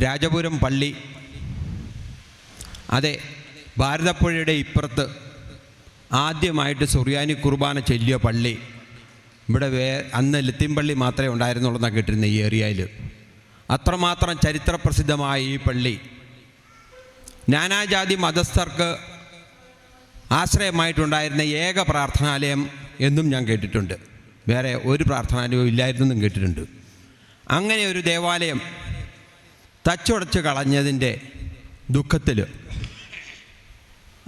രാജപുരം പള്ളി. അതെ ഭാരതപ്പുഴയുടെ ഇപ്പുറത്ത് ആദ്യമായിട്ട് സുറിയാനി കുർബാന ചൊല്ലിയ പള്ളി. ഇവിടെ വേ അന്ന് ലത്തിമ്പള്ളി മാത്രമേ ഉണ്ടായിരുന്നുള്ളൂ എന്നാണ് കേട്ടിരുന്നത് ഈ ഏരിയയിൽ. അത്രമാത്രം ചരിത്രപ്രസിദ്ധമായ ഈ പള്ളി. നാനാജാതി മതസ്ഥർക്ക് ആശ്രയമായിട്ടുണ്ടായിരുന്ന ഏക പ്രാർത്ഥനാലയം എന്നും ഞാൻ കേട്ടിട്ടുണ്ട്. വേറെ ഒരു പ്രാർത്ഥനാലയവും ഇല്ലായിരുന്നെന്നും കേട്ടിട്ടുണ്ട്. അങ്ങനെ ഒരു ദേവാലയം തച്ചുടച്ച് കളഞ്ഞതിന്റെ ദുഃഖത്തിൽ.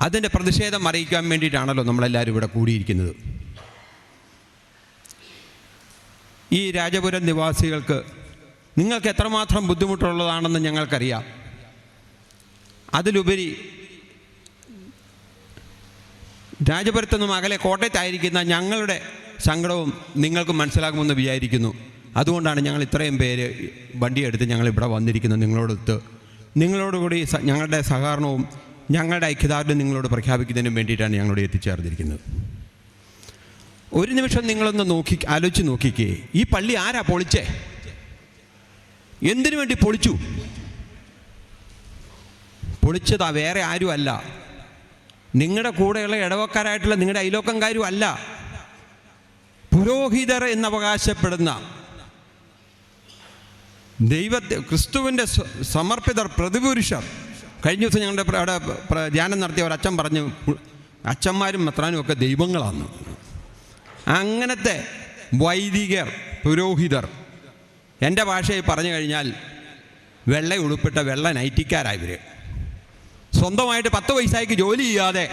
അതിന്റെ പ്രതിഷേധം അറിയിക്കാൻ വേണ്ടിയിട്ടാണല്ലോ നമ്മളെല്ലാവരും ഇവിടെ കൂടിയിരിക്കുന്നത്. ഈ രാജപുരം നിവാസികൾക്ക് നിങ്ങൾക്ക് എത്രമാത്രം ബുദ്ധിമുട്ടുള്ളതാണെന്ന് ഞങ്ങൾക്കറിയാം. അതിലുപരി രാജപുരത്തു നിന്നും അകലെ കോട്ടയത്തായിരിക്കുന്ന ഞങ്ങളുടെ സങ്കടവും നിങ്ങൾക്ക് മനസ്സിലാകുമെന്ന് വിചാരിക്കുന്നു. അതുകൊണ്ടാണ് ഞങ്ങൾ ഇത്രയും പേര് വണ്ടിയെടുത്ത് ഞങ്ങൾ ഇവിടെ വന്നിരിക്കുന്നത് നിങ്ങളോടൊത്ത്. നിങ്ങളോടുകൂടി ഞങ്ങളുടെ സഹകരണവും ഞങ്ങളുടെ ഐക്യദാർഢ്യം നിങ്ങളോട് പ്രഖ്യാപിക്കുന്നതിനും വേണ്ടിയിട്ടാണ് ഞങ്ങളോട് എത്തിച്ചേർന്നിരിക്കുന്നത്. ഒരു നിമിഷം നിങ്ങളൊന്ന് നോക്കി ആലോചിച്ച് നോക്കിക്കേ. ഈ പള്ളി ആരാ പൊളിച്ചേ? എന്തിനു വേണ്ടി പൊളിച്ചു? പൊളിച്ചതാ വേറെ ആരുമല്ല നിങ്ങളുടെ കൂടെയുള്ള ഇടവക്കാരായിട്ടുള്ള നിങ്ങളുടെ അയലോക്കംകാരും അല്ല. പുരോഹിതർ എന്നവകാശപ്പെടുന്ന ദൈവത്തെ ക്രിസ്തുവിന്റെ സമർപ്പിതർ പ്രതിപുരുഷർ കഴിഞ്ഞ ദിവസം ഞങ്ങളുടെ അവിടെ ധ്യാനം നടത്തിയ ഒരു അച്ഛൻ പറഞ്ഞു അച്ഛന്മാരും മെത്രാനും ഒക്കെ ദൈവങ്ങളാണ് അങ്ങനത്തെ വൈദികർ പുരോഹിതർ എന്റെ ഭാഷയിൽ പറഞ്ഞു കഴിഞ്ഞാൽ വെള്ള ഉടുപ്പിട്ട വെള്ള നൈറ്റിക്കാരായവർ സ്വന്തമായിട്ട് പത്ത് പൈസയ്ക്ക് ജോലി ചെയ്യാതെ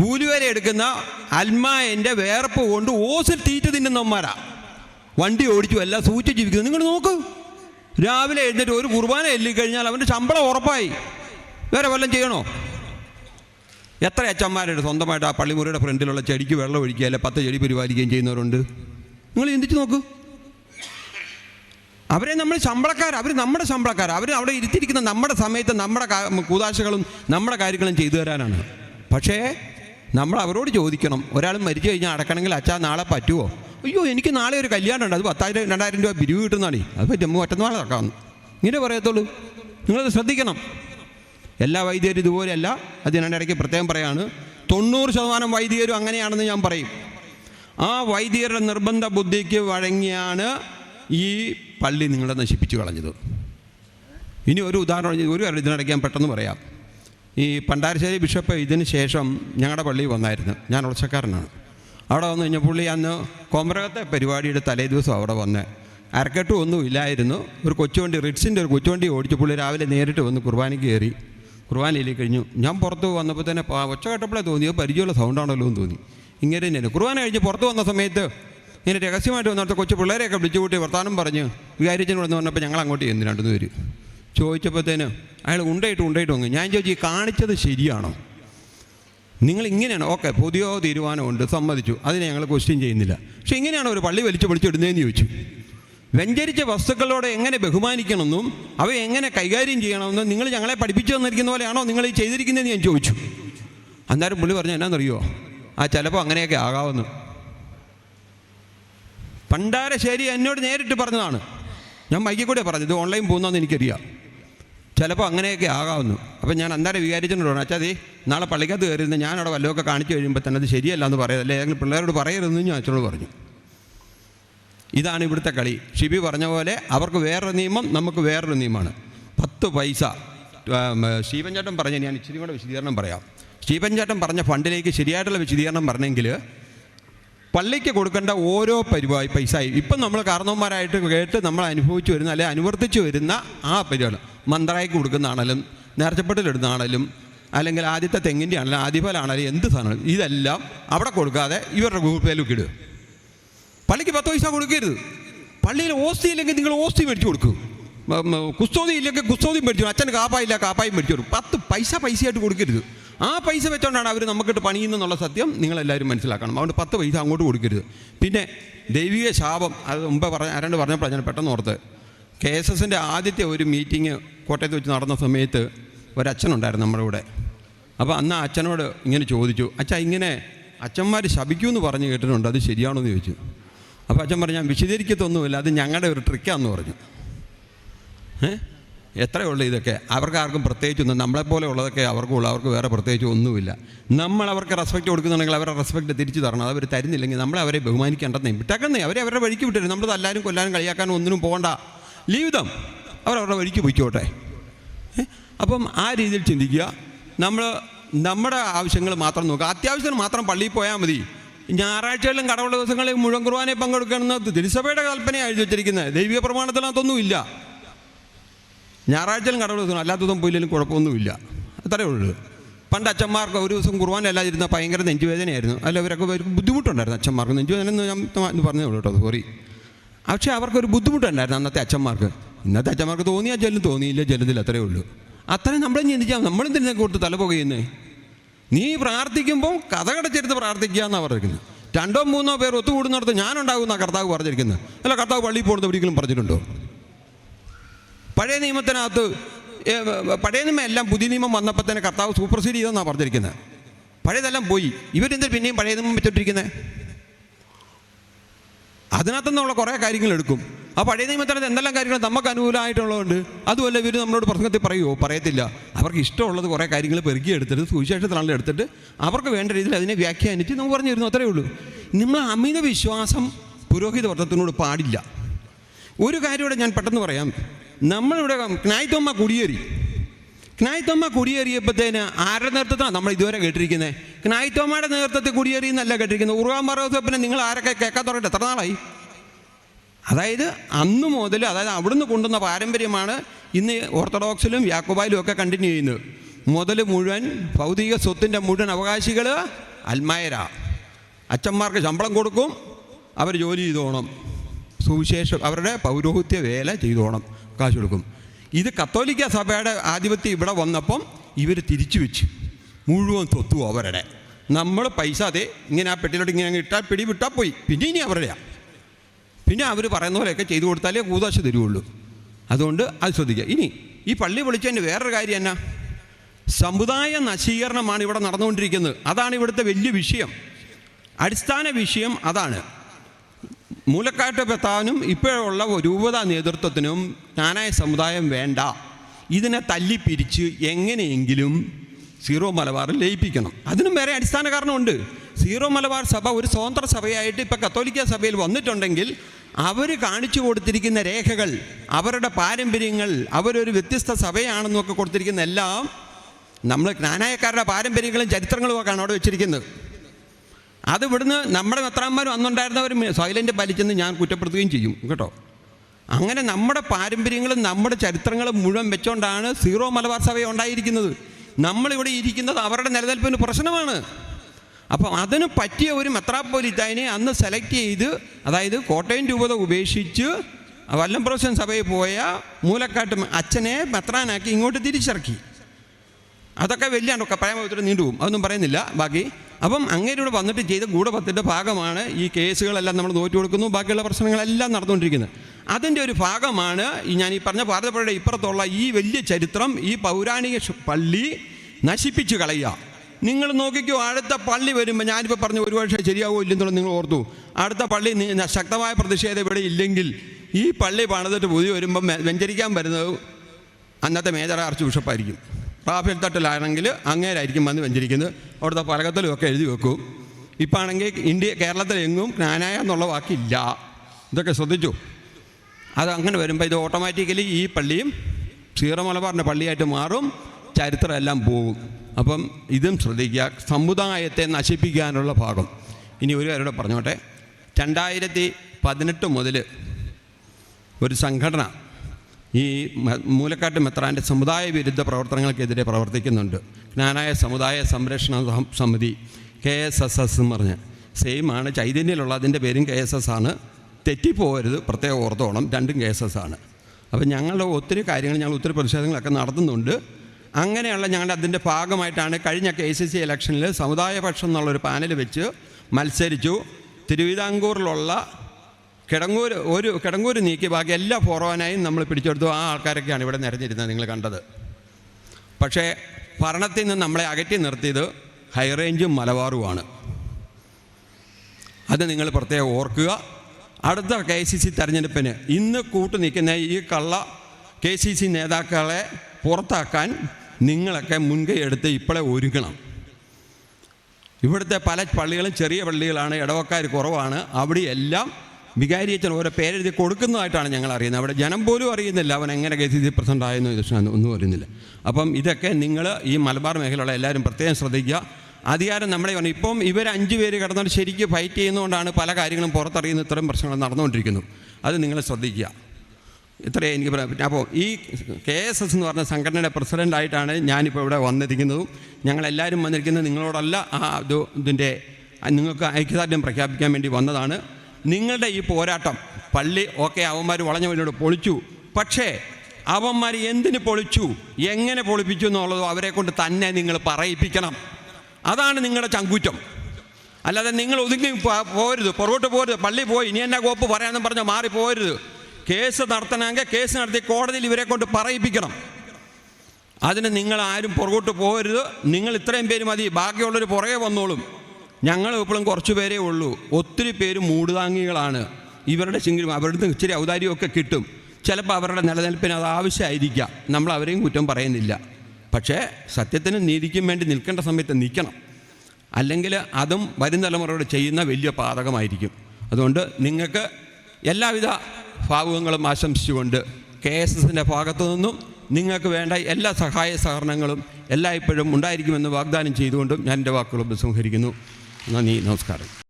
കൂലിവരെ എടുക്കുന്ന അൽമായന്റെ വേർപ്പ് കൊണ്ട് ഓസിൽ തീറ്റ തിന്നുന്നവന്മാരാ. വണ്ടി ഓടിച്ചു എല്ലാം സൂക്ഷിച്ച് ജീവിക്കുന്നു. നിങ്ങൾ നോക്ക്. രാവിലെ എഴുന്നേറ്റ് ഒരു കുർബാന എല്ലിക്കഴിഞ്ഞാൽ അവന്റെ ശമ്പളം ഉറപ്പായി. വേറെ വല്ലതും ചെയ്യണോ? എത്ര അച്ഛന്മാരുണ്ട് സ്വന്തമായിട്ട് ആ പള്ളിമുറിയുടെ ഫ്രണ്ടിലുള്ള ചെടിക്ക് വെള്ളം ഒഴിക്കുക അല്ലെ പത്ത് ചെടി പരിപാലിക്കുകയും ചെയ്യുന്നവരുണ്ട്? നിങ്ങൾ ചിന്തിച്ച് നോക്ക്. അവരെ നമ്മൾ ശമ്പളക്കാർ അവർ നമ്മുടെ ശമ്പളക്കാർ അവർ അവിടെ ഇരുത്തിയിരിക്കുന്ന നമ്മുടെ സമയത്ത് നമ്മുടെ കൂതാശകളും നമ്മുടെ കാര്യങ്ങളും ചെയ്തു തരാനാണ്. പക്ഷേ നമ്മൾ അവരോട് ചോദിക്കണം. ഒരാൾ മരിച്ചു കഴിഞ്ഞാൽ അടക്കണമെങ്കിൽ അച്ഛാ നാളെ പറ്റുമോ അയ്യോ എനിക്ക് നാളെ ഒരു കല്യാണം ഉണ്ട്. അത് പത്തായിരം രണ്ടായിരം രൂപ പിരിവ് കിട്ടുന്നതാണ്. അത് പറ്റും. മറ്റന്നാൾ നടക്കാമെന്ന് ഇങ്ങനെ പറയത്തുള്ളൂ. നിങ്ങളത് ശ്രദ്ധിക്കണം. എല്ലാ വൈദ്യരും ഇതുപോലെയല്ല. അതിനിടയ്ക്ക് പ്രത്യേകം പറയാണ്. തൊണ്ണൂറ് ശതമാനം വൈദികരും അങ്ങനെയാണെന്ന് ഞാൻ പറയും. ആ വൈദികരുടെ നിർബന്ധ ബുദ്ധിക്ക് വഴങ്ങിയാണ് ഈ പള്ളി നിങ്ങളെ നശിപ്പിച്ചു കളഞ്ഞത്. ഇനി ഒരു ഉദാഹരണം ഒരു കാര്യം ഇതിനിടയ്ക്ക് ഞാൻ പെട്ടെന്ന് പറയാം. ഈ പണ്ടാരശ്ശേരി ബിഷപ്പ് ഇതിന് ശേഷം ഞങ്ങളുടെ പള്ളിയിൽ വന്നായിരുന്നു. ഞാൻ ഉളച്ചക്കാരനാണ് അവിടെ വന്നു കഴിഞ്ഞാൽ പുള്ളി അന്ന് കോമരകത്തെ പരിപാടിയുടെ തലേ ദിവസം അവിടെ വന്ന്. അരക്കെട്ടും ഒന്നും ഇല്ലായിരുന്നു. ഒരു കൊച്ചുവണ്ടി റിറ്റ്സിന്റെ ഒരു കൊച്ചുവണ്ടി ഓടിച്ച് പുള്ളി രാവിലെ നേരിട്ട് വന്ന് കുർബാനയ്ക്ക് കയറി. കുർബാനയിലേക്ക് കഴിഞ്ഞു. ഞാൻ പുറത്ത് വന്നപ്പോൾ തന്നെ ഒച്ച കേട്ടപ്പോഴേ തോന്നിയത് പരിചയമുള്ള സൗണ്ടാണല്ലോ എന്ന് തോന്നി. ഇങ്ങനെ തന്നെയാണ് കുർബാന കഴിഞ്ഞ് പുറത്ത് വന്ന സമയത്ത് ഇങ്ങനെ രഹസ്യമായിട്ട് വന്നിടത്ത് കൊച്ചു പിള്ളേരെയൊക്കെ വിളിച്ചു കൂട്ടി വർത്താനം പറഞ്ഞ് വികാരിച്ചന് വന്ന് പറഞ്ഞപ്പോൾ ഞങ്ങൾ അങ്ങോട്ട് ചെന്ന് രണ്ടു പേര് ചോദിച്ചപ്പോഴത്തേന് അയാൾ ഉണ്ടയിട്ട് ഉണ്ടയിട്ട് വന്നു. ഞാൻ ചോദിച്ചു "ഈ കാണിച്ചത് ശരിയാണോ? നിങ്ങൾ ഇങ്ങനെയാണ് ഓക്കെ പുതിയ തീരുമാനമുണ്ട്. സമ്മതിച്ചു. അതിനെ ഞങ്ങൾ ക്വസ്റ്റ്യൻ ചെയ്യുന്നില്ല. പക്ഷേ ഇങ്ങനെയാണ് ഒരു പള്ളി വലിച്ചു പൊളിച്ചെടുന്നതെന്ന് ചോദിച്ചു. വെഞ്ചരിച്ച വസ്തുക്കളോട് എങ്ങനെ ബഹുമാനിക്കണമെന്നും അവയെ എങ്ങനെ കൈകാര്യം ചെയ്യണമെന്നും നിങ്ങൾ ഞങ്ങളെ പഠിപ്പിച്ചു തന്നിരിക്കുന്ന പോലെയാണോ നിങ്ങൾ ഈ ചെയ്തിരിക്കുന്നതെന്ന് ഞാൻ ചോദിച്ചു. അന്നേരം പുള്ളി പറഞ്ഞു എന്നാണെന്നറിയോ ആ ചിലപ്പോൾ അങ്ങനെയൊക്കെ ആകാവുന്ന. പണ്ടാരശ്ശേരി എന്നോട് നേരിട്ട് പറഞ്ഞതാണ്. ഞാൻ മൈക്കിൽ കൂടെ പറഞ്ഞത് ഇത് ഓൺലൈൻ പോകുന്നതെന്ന് എനിക്കറിയാം. ചിലപ്പോൾ അങ്ങനെയൊക്കെ ആകാവുന്നു. അപ്പം ഞാൻ അന്നേരം വിചാരിച്ചിട്ടുണ്ടോ അച്ഛാ അതേ നാളെ പള്ളിക്കകത്ത് കയറിയിരുന്ന് ഞാനവിടെ വല്ലതൊക്കെ കാണിച്ചു കഴിയുമ്പോൾ തന്നെ അത് ശരിയല്ല എന്ന് പറയരുത് അല്ലെ? ഏതെങ്കിലും പിള്ളേരോട് പറയരുതെന്ന് ഞാൻ അച്ഛനോട് പറഞ്ഞു. ഇതാണ് ഇവിടുത്തെ കളി. ഷിബി പറഞ്ഞ പോലെ അവർക്ക് വേറൊരു നിയമം നമുക്ക് വേറൊരു നിയമമാണ് പത്ത് പൈസ. സ്റ്റീഫൻ ചേട്ടൻ പറഞ്ഞ ഞാൻ ഇച്ചിരി കൂടെ വിശദീകരണം പറയാം. സ്റ്റീഫൻ പറഞ്ഞ ഫണ്ടിലേക്ക് ശരിയായിട്ടുള്ള വിശദീകരണം പറഞ്ഞെങ്കിൽ പള്ളിക്ക് കൊടുക്കേണ്ട ഓരോ പരിപാടി പൈസയും. ഇപ്പം നമ്മൾ കാരണവന്മാരായിട്ട് കേട്ട് നമ്മൾ അനുഭവിച്ചു വരുന്ന അല്ലെങ്കിൽ അനുവർത്തിച്ചു വരുന്ന ആ പരിപാടി. മന്ത്രായിക്ക് കൊടുക്കുന്നതാണെങ്കിലും നേർച്ചപ്പെട്ടിലിടുന്നതാണെങ്കിലും അല്ലെങ്കിൽ ആദ്യത്തെ തെങ്ങിന്റെ ആണെങ്കിലും ആദ്യഫലാണെങ്കിലും എന്ത് സാധനം ഇതെല്ലാം അവിടെ കൊടുക്കാതെ ഇവരുടെ ഗൂഗിൾ പേയിലേക്ക് ഇടുക. പള്ളിക്ക് പത്ത് പൈസ കൊടുക്കരുത്. പള്ളിയിൽ ഓസ്തി ഇല്ലെങ്കിൽ നിങ്ങൾ ഓസ്തി മേടിച്ചു കൊടുക്കൂ. കുസ്തോതി ഇല്ലെങ്കിൽ കുസ്തോതി മേടിച്ചു അച്ഛൻ കാപ്പായില്ല കാപ്പായും മേടിച്ചു കൊടുക്കും. പത്ത് പൈസ പൈസയായിട്ട് കൊടുക്കരുത്. ആ പൈസ വെച്ചോണ്ടാണ് അവർ നമുക്കിട്ട് പണിയുന്നെന്നുള്ള സത്യം നിങ്ങളെല്ലാവരും മനസ്സിലാക്കണം. അതുകൊണ്ട് പത്ത് പൈസ അങ്ങോട്ട് കൊടുക്കരുത്. പിന്നെ ദൈവിക ശാപം അത് മുമ്പ് പറഞ്ഞ ആരാണ്ട് പറഞ്ഞപ്പോൾ ഞാൻ പെട്ടെന്ന് ഓർത്ത് കെ എസ് എസിന്റെ ആദ്യത്തെ ഒരു മീറ്റിംഗ് കോട്ടയത്ത് വെച്ച് നടന്ന സമയത്ത് ഒരച്ഛനുണ്ടായിരുന്നു നമ്മുടെ കൂടെ. അപ്പോൾ അന്ന് അച്ഛനോട് ഇങ്ങനെ ചോദിച്ചു അച്ഛാ ഇങ്ങനെ അച്ഛന്മാർ ശപിക്കൂ എന്ന് പറഞ്ഞ് കേട്ടിട്ടുണ്ട് അത് ശരിയാണോ എന്ന് ചോദിച്ചു. അപ്പോൾ അച്ഛൻ പറഞ്ഞു ഞാൻ വിശദീകരിക്കത്തൊന്നുമില്ല അത് ഞങ്ങളുടെ ഒരു ട്രിക്കാന്ന് പറഞ്ഞു. ഏ? എത്രയേ ഉള്ളൂ ഇതൊക്കെ? അവർക്ക് ആർക്കും പ്രത്യേകിച്ചൊന്നും നമ്മളെപ്പോലെ ഉള്ളതൊക്കെ അവർക്കും ഉള്ളൂ അവർക്ക് വേറെ പ്രത്യേകിച്ച് ഒന്നുമില്ല. നമ്മൾ അവർക്ക് റെസ്പെക്റ്റ് കൊടുക്കുന്നുണ്ടെങ്കിൽ അവരുടെ റെസ്പെക്റ്റ് തിരിച്ചു തരണം. അവർ തരുന്നില്ലെങ്കിൽ നമ്മൾ അവരെ ബഹുമാനിക്കേണ്ടെന്നേ. വിട്ടേക്കുന്നേ. അവരെ അവരുടെ വഴിക്ക് വിട്ടരുത്. നമ്മൾ തല്ലാനും കൊല്ലാനും കളിയാക്കാനും ഒന്നിനും പോകണ്ട. ലീവ് ദം അവർ അവരുടെ വഴിക്ക് പൊയ്ക്കോട്ടെ. അപ്പം ആ രീതിയിൽ ചിന്തിക്കുക. നമ്മൾ നമ്മുടെ ആവശ്യങ്ങൾ മാത്രം നോക്കുക. അത്യാവശ്യത്തിന് മാത്രം പള്ളിയിൽ പോയാൽ മതി. ഞായറാഴ്ചകളിലും കടവുള്ള ദിവസങ്ങളിൽ മുഴുവൻ കുർബാനയെ പങ്കെടുക്കണമെന്ന് തിരുസഭയുടെ കൽപ്പനയാണ് എഴുതി വെച്ചിരിക്കുന്നത്. ദൈവിക പ്രമാണത്തിനകത്തൊന്നുമില്ല. ഞായറാഴ്ചയിലും കടകൾ ദിവസം അല്ലാത്ത ദിവസം പോയില്ലെങ്കിലും കുഴപ്പമൊന്നുമില്ല. അത്രയേ ഉള്ളൂ. പണ്ട് അച്ഛന്മാർക്ക് ഒരു ദിവസം കുർബാന അല്ലാതിരുന്ന ഭയങ്കര നെഞ്ചുവേദനയായിരുന്നു. അല്ല അവരൊക്കെ ഒരു ബുദ്ധിമുട്ടുണ്ടായിരുന്നു അച്ഛന്മാർക്ക്. നെഞ്ചുവേദന എന്ന് ഞാൻ പറഞ്ഞേ ഉള്ളൂ കേട്ടോ സോറി പക്ഷേ അവർക്കൊരു ബുദ്ധിമുട്ടുണ്ടായിരുന്നു അന്നത്തെ അച്ഛന്മാർക്ക്. ഇന്നത്തെ അച്ഛന്മാർക്ക് തോന്നിയാൽ ജലം തോന്നിയില്ല ജലത്തിൽ അത്രയേ ഉള്ളൂ. അത്രയും നമ്മളെ ചിന്തിച്ചാൽ നമ്മളും തിരിഞ്ഞൊക്കെ കൊടുത്ത് തല പുകയുന്നത് നീ പ്രാർത്ഥിക്കുമ്പോൾ കഥ കടച്ചിരുന്ന് പ്രാർത്ഥിക്കുക എന്നാണ് പറഞ്ഞിരിക്കുന്നത്. രണ്ടോ മൂന്നോ പേർ ഒത്തുകൂടുന്നിടത്ത് ഞാനുണ്ടാകുന്ന കർത്താവ് പറഞ്ഞിരിക്കുന്നത്. അല്ല കർത്താവ് പള്ളിയിൽ പോകുന്നത് ഒരിക്കലും പറഞ്ഞിട്ടുണ്ടോ? പഴയ നിയമത്തിനകത്ത് പഴയ നിയമം എല്ലാം പുതിയ നിയമം വന്നപ്പോൾ തന്നെ കർത്താവ് സൂപ്പർസീഡ് ചെയ്തെന്നാണ് പറഞ്ഞിരിക്കുന്നത് പഴയതെല്ലാം പോയി. ഇവരെന്തിന് പിന്നെയും പഴയ നിയമം വെച്ചോണ്ടിരിക്കുന്നത് അതിനകത്തു നിന്നുള്ള കുറേ കാര്യങ്ങൾ എടുക്കും. ആ പഴയ നിയമത്തിനകത്ത് എന്തെല്ലാം കാര്യങ്ങൾ നമുക്ക് അനുകൂലമായിട്ടുള്ളതുകൊണ്ട് അതുമല്ല ഇവർ നമ്മളോട് പ്രസംഗത്തിൽ പറയുമോ പറയത്തില്ല. അവർക്ക് ഇഷ്ടമുള്ളത് കുറേ കാര്യങ്ങൾ പെറുക്കി എടുത്തിട്ട് സുവിശേഷത്തിലാണല്ലോ എടുത്തിട്ട് അവർക്ക് വേണ്ട രീതിയിൽ അതിനെ വ്യാഖ്യാനിച്ച് നമുക്ക് പറഞ്ഞു തരുന്നു അത്രയേ ഉള്ളൂ. നമ്മൾ അമിത വിശ്വാസം പുരോഹിത വർദ്ധത്തിനോട് പാടില്ല. ഒരു കാര്യം കൂടെ ഞാൻ പെട്ടെന്ന് പറയാം. നമ്മളിവിടെ ക്നായ്ത്തോമ്മ കുടിയേറി. ക്നായ്ത്തോമ്മ കുടിയേറിയപ്പോഴത്തേന് ആരുടെ നേതൃത്വത്തിലാണ് നമ്മൾ ഇതുവരെ കേട്ടിരിക്കുന്നത് ക്നായ്ത്തോമ്മയുടെ നേതൃത്വത്തിൽ കുടിയേറി എന്നല്ല കേട്ടിരിക്കുന്നത് ഉറുവാൻ പിന്നെ നിങ്ങൾ ആരൊക്കെ കേൾക്കാൻ തുടങ്ങിയിട്ട് എത്ര നാളായി? അതായത് അന്ന് മുതൽ അതായത് അവിടുന്ന് കൊണ്ടുവന്ന പാരമ്പര്യമാണ് ഇന്ന് ഓർത്തഡോക്സിലും യാക്കോബായിലും ഒക്കെ കണ്ടിന്യൂ ചെയ്യുന്നത്. മുതൽ മുഴുവൻ ഭൗതിക സ്വത്തിന്റെ മുഴുവൻ അവകാശികൾ അൽമായരാ. അച്ഛന്മാർക്ക് ശമ്പളം കൊടുക്കും അവർ ജോലി ചെയ്തോണം. സുവിശേഷം അവരുടെ പൗരോഹിത്യ വേല ചെയ്തോണം. കാശ് കൊടുക്കും. ഇത് കത്തോലിക്ക സഭയുടെ ആധിപത്യം ഇവിടെ വന്നപ്പം ഇവർ തിരിച്ചു വെച്ചു. മുഴുവൻ തൊത്തു അവരുടെ. നമ്മൾ പൈസ അതെ ഇങ്ങനെ ആ പെട്ടിലോട്ട് ഇങ്ങനെ ഇട്ടാൽ പിടി വിട്ടാൽ പോയി. പിന്നെ ഇനി അവരുടെയാണ് പിന്നെ അവർ പറയുന്ന പോലെയൊക്കെ ചെയ്തു കൊടുത്താലേ കൂതാശ തരുവുള്ളൂ. അതുകൊണ്ട് അത് ശ്രദ്ധിക്കുക. ഇനി ഈ പള്ളി വിളിച്ചതിന്റെ വേറൊരു കാര്യം എന്നാ? സമുദായ നശീകരണമാണ് ഇവിടെ നടന്നുകൊണ്ടിരിക്കുന്നത്. അതാണ് ഇവിടുത്തെ വലിയ വിഷയം. അടിസ്ഥാന വിഷയം അതാണ്. മൂലക്കാട്ട് പെത്താനും ഇപ്പോഴുള്ള രൂപത നേതൃത്വത്തിനും ജ്ഞാനായ സമുദായം വേണ്ട. ഇതിനെ തല്ലിപ്പിരിച്ച് എങ്ങനെയെങ്കിലും സീറോ മലബാറിൽ ലയിപ്പിക്കണം. അതിനും വേറെ അടിസ്ഥാന കാരണമുണ്ട്. സീറോ മലബാർ സഭ ഒരു സ്വതന്ത്ര സഭയായിട്ട് ഇപ്പോൾ കത്തോലിക്ക സഭയിൽ വന്നിട്ടുണ്ടെങ്കിൽ അവർ കാണിച്ചു കൊടുത്തിരിക്കുന്ന രേഖകൾ അവരുടെ പാരമ്പര്യങ്ങൾ അവരൊരു വ്യത്യസ്ത സഭയാണെന്നൊക്കെ കൊടുത്തിരിക്കുന്ന എല്ലാം നമ്മൾ ജ്ഞാനായക്കാരുടെ പാരമ്പര്യങ്ങളും ചരിത്രങ്ങളും ഒക്കെയാണ് അവിടെ വെച്ചിരിക്കുന്നത്. അത് ഇവിടുന്ന് നമ്മുടെ മെത്രാന്മാരും അന്നുണ്ടായിരുന്നവർ സൈലന്റ് പാലിച്ചെന്ന് ഞാൻ കുറ്റപ്പെടുത്തുകയും ചെയ്യും കേട്ടോ? അങ്ങനെ നമ്മുടെ പാരമ്പര്യങ്ങളും നമ്മുടെ ചരിത്രങ്ങളും മുഴുവൻ വെച്ചുകൊണ്ടാണ് സീറോ മലബാർ സഭ ഉണ്ടായിരിക്കുന്നത്. നമ്മളിവിടെ ഇരിക്കുന്നത് അവരുടെ നിലനിൽപ്പിന് പ്രശ്നമാണ്. അപ്പം അതിന് പറ്റിയ ഒരു മെത്രാപ്പോലിത്താനെ അന്ന് സെലക്ട് ചെയ്ത് അതായത് കോട്ടയം രൂപത ഉപേക്ഷിച്ച് വല്ലംപ്രവശ്യം സഭയിൽ പോയ മൂലക്കാട്ട് അച്ഛനെ മെത്രാനാക്കി ഇങ്ങോട്ട് തിരിച്ചിറക്കി. അതൊക്കെ വലിയ പറയാൻ ഒത്തിരി നീണ്ടുപോകും. അതൊന്നും പറയുന്നില്ല. ബാക്കി അപ്പം അങ്ങേരൂടെ വന്നിട്ട് ചെയ്ത ഗൂഢപത്തിന്റെ ഭാഗമാണ് ഈ കേസുകളെല്ലാം നമ്മൾ തോറ്റു കൊടുക്കുന്നു ബാക്കിയുള്ള പ്രശ്നങ്ങളെല്ലാം നടന്നുകൊണ്ടിരിക്കുന്നത്. അതിന്റെ ഒരു ഭാഗമാണ് ഞാൻ ഈ പറഞ്ഞ ഭാരതപ്പുഴയുടെ ഇപ്പുറത്തുള്ള ഈ വലിയ ചരിത്രം ഈ പൗരാണിക പള്ളി നശിപ്പിച്ച് കളയുക. നിങ്ങൾ നോക്കിക്കോ അടുത്ത പള്ളി വരുമ്പോൾ ഞാനിപ്പോൾ പറഞ്ഞു ഒരു പക്ഷേ ശരിയാവോ ഇല്ലെന്നുള്ളത് നിങ്ങൾ ഓർത്തു. അടുത്ത പള്ളി ശക്തമായ പ്രതിഷേധം ഇവിടെ ഇല്ലെങ്കിൽ ഈ പള്ളി പണിതിട്ട് പുതിയ വരുമ്പം വെഞ്ചരിക്കാൻ വരുന്നത് അന്നത്തെ മേജർ ആർച്ച് ബിഷപ്പായിരിക്കും. റാഫേൽ തട്ടിലാണെങ്കിൽ അങ്ങേരായിരിക്കും വന്ന് വെഞ്ചരിക്കുന്നത്. അവിടുത്തെ പലകത്തിലും ഒക്കെ എഴുതി വെക്കും. ഇപ്പം ആണെങ്കിൽ ഇന്ത്യ കേരളത്തിലെങ്ങും ജ്ഞാനായ എന്നുള്ള വാക്കില്ല. ഇതൊക്കെ ശ്രദ്ധിച്ചു. അത് അങ്ങനെ വരുമ്പോൾ ഇത് ഓട്ടോമാറ്റിക്കലി ഈ പള്ളിയും സീറോ മലബാറിന്റെ പള്ളിയായിട്ട് മാറും ചരിത്രം എല്ലാം പോകും അപ്പം ഇതും ശ്രദ്ധിക്കുക. സമുദായത്തെ നശിപ്പിക്കാനുള്ള ഭാഗം. ഇനി ഒരു കാര്യം പറഞ്ഞോട്ടെ. രണ്ടായിരത്തി പതിനെട്ട് മുതൽ ഒരു സംഘടന ഈ മൂലക്കാട്ട് മെത്രാന്റെ സമുദായ വിരുദ്ധ പ്രവർത്തനങ്ങൾക്കെതിരെ പ്രവർത്തിക്കുന്നുണ്ട്. ജ്ഞാനായ സമുദായ സംരക്ഷണ സമിതി കെ എസ് എസ് എസ് എന്ന് പറഞ്ഞ്. സെയിം ആണ്. ചൈതന്യയിലുള്ള അതിന്റെ പേരും കെ എസ് എസ് ആണ്. തെറ്റിപ്പോകരുത് പ്രത്യേകം ഓർത്തോണം. രണ്ടും കെ എസ് എസ് ആണ്. അപ്പം ഞങ്ങളുടെ ഒത്തിരി കാര്യങ്ങൾ ഞങ്ങൾ ഒത്തിരി പ്രതിഷേധങ്ങളൊക്കെ നടത്തുന്നുണ്ട്. അങ്ങനെയുള്ള ഞങ്ങളുടെ അതിന്റെ ഭാഗമായിട്ടാണ് കഴിഞ്ഞ കെ സി സി ഇലക്ഷനിൽ സമുദായപക്ഷം എന്നുള്ളൊരു പാനൽ വെച്ച് മത്സരിച്ചു. തിരുവിതാംകൂറിലുള്ള കിടങ്ങൂർ ഒരു കിടങ്ങൂർ നീക്കി ബാക്കി എല്ലാ ഫോറോനായും നമ്മൾ പിടിച്ചെടുത്തു. ആ ആൾക്കാരൊക്കെയാണ് ഇവിടെ നിരഞ്ഞിരുന്നത് നിങ്ങൾ കണ്ടത്. പക്ഷേ ഭരണത്തിൽ നിന്ന് നമ്മളെ അകറ്റി നിർത്തിയത് ഹൈറേഞ്ചും മലബാറുമാണ്. അത് നിങ്ങൾ പ്രത്യേകം ഓർക്കുക. അടുത്ത കെ സി സി തെരഞ്ഞെടുപ്പിന് ഇന്ന് കൂട്ടു നിൽക്കുന്ന ഈ കള്ള കെ സി സി നേതാക്കളെ പുറത്താക്കാൻ നിങ്ങളൊക്കെ മുൻകൈ എടുത്ത് ഇപ്പോഴേ ഒരുങ്ങണം. ഇവിടുത്തെ പല പള്ളികളും ചെറിയ പള്ളികളാണ് ഇടവക്കാർ കുറവാണ്. അവിടെയെല്ലാം വികാരിയച്ചൻ ഓരോ പേരെഴുതി കൊടുക്കുന്നതായിട്ടാണ് ഞങ്ങൾ അറിയുന്നത്. അവിടെ ജനം പോലും അറിയുന്നില്ല അവൻ എങ്ങനെ സി പ്രസിഡന്റ് ആയെന്ന് ചോദിച്ചാൽ ഒന്നും അറിയുന്നില്ല. അപ്പം ഇതൊക്കെ നിങ്ങൾ ഈ മലബാർ മേഖലയുള്ള എല്ലാവരും പ്രത്യേകം ശ്രദ്ധിക്കുക. അധികാരം നമ്മളെ പറഞ്ഞു ഇപ്പം ഇവർ അഞ്ച് പേര് കിടന്നിട്ട് ശരിക്കും ഫൈറ്റ് ചെയ്യുന്നതുകൊണ്ടാണ് പല കാര്യങ്ങളും പുറത്തറിയുന്ന ഇത്രയും പ്രശ്നങ്ങൾ നടന്നുകൊണ്ടിരിക്കുന്നു. അത് നിങ്ങൾ ശ്രദ്ധിക്കുക. ഇത്രയേ എനിക്ക് പറയാം അപ്പോൾ ഈ കെ എസ് എസ് എന്ന് പറഞ്ഞ സംഘടനയുടെ പ്രസിഡന്റായിട്ടാണ് ഞാനിപ്പോൾ ഇവിടെ വന്നിരിക്കുന്നതും. ഞങ്ങളെല്ലാവരും വന്നിരിക്കുന്നത് നിങ്ങളോടല്ല ആ ഇതിന്റെ നിങ്ങൾക്ക് ഐക്യദാർഢ്യം പ്രഖ്യാപിക്കാൻ വേണ്ടി വന്നതാണ്. നിങ്ങളുടെ ഈ പോരാട്ടം പള്ളി ഓക്കെ അവന്മാർ വളഞ്ഞ വഴിയോട് പൊളിച്ചു. പക്ഷേ അവന്മാർ എന്തിന് പൊളിച്ചു? എങ്ങനെ പൊളിപ്പിച്ചു എന്നുള്ളതോ അവരെ കൊണ്ട് തന്നെ നിങ്ങൾ പറയിപ്പിക്കണം. അതാണ് നിങ്ങളുടെ ചങ്കൂറ്റം. അല്ലാതെ നിങ്ങൾ ഒതുങ്ങി പോരുത് പുറകോട്ട് പോരുത്. പള്ളി പോയി ഇനി എന്നാ കോപ്പ് പറയാമെന്ന് പറഞ്ഞാൽ മാറി പോരുത്. കേസ് നടത്തണമെങ്കിൽ കേസ് നടത്തി കോടതിയിൽ ഇവരെ കൊണ്ട് പറയിപ്പിക്കണം. അതിന് നിങ്ങൾ ആരും പുറകോട്ട് പോകരുത് നിങ്ങൾ ഇത്രയും പേര് മതി ബാക്കിയുള്ളവർ പുറകെ വന്നോളും. ഞങ്ങൾ ഇപ്പോഴും കുറച്ച് പേരേ ഉള്ളൂ. ഒത്തിരി പേര് മൂടുതാങ്ങികളാണ്. ഇവരുടെ ചിങ്കിലും അവരുടെ ഇച്ചിരി ഔദാര്യമൊക്കെ കിട്ടും. ചിലപ്പോൾ അവരുടെ നിലനിൽപ്പിന് അത് ആവശ്യമായിരിക്കാം. നമ്മൾ അവരെയും കുറ്റം പറയുന്നില്ല. പക്ഷേ സത്യത്തിനും നീതിക്കും വേണ്ടി നിൽക്കേണ്ട സമയത്ത് നിൽക്കണം. അല്ലെങ്കിൽ അതും വരും തലമുറയോട് ചെയ്യുന്ന വലിയ പാതകമായിരിക്കും. അതുകൊണ്ട് നിങ്ങൾക്ക് എല്ലാവിധ ഭാവുകങ്ങളും ആശംസിച്ചുകൊണ്ട് കെ എസ് എസിന്റെ ഭാഗത്തു നിന്നും നിങ്ങൾക്ക് വേണ്ട എല്ലാ സഹായ സഹകരണങ്ങളും എല്ലായ്പ്പോഴും ഉണ്ടായിരിക്കുമെന്ന് വാഗ്ദാനം ചെയ്തുകൊണ്ടും ഞാൻ എന്റെ വാക്കുകൾ ഉപസംഹരിക്കുന്നു. നന്ദി നമസ്കാരം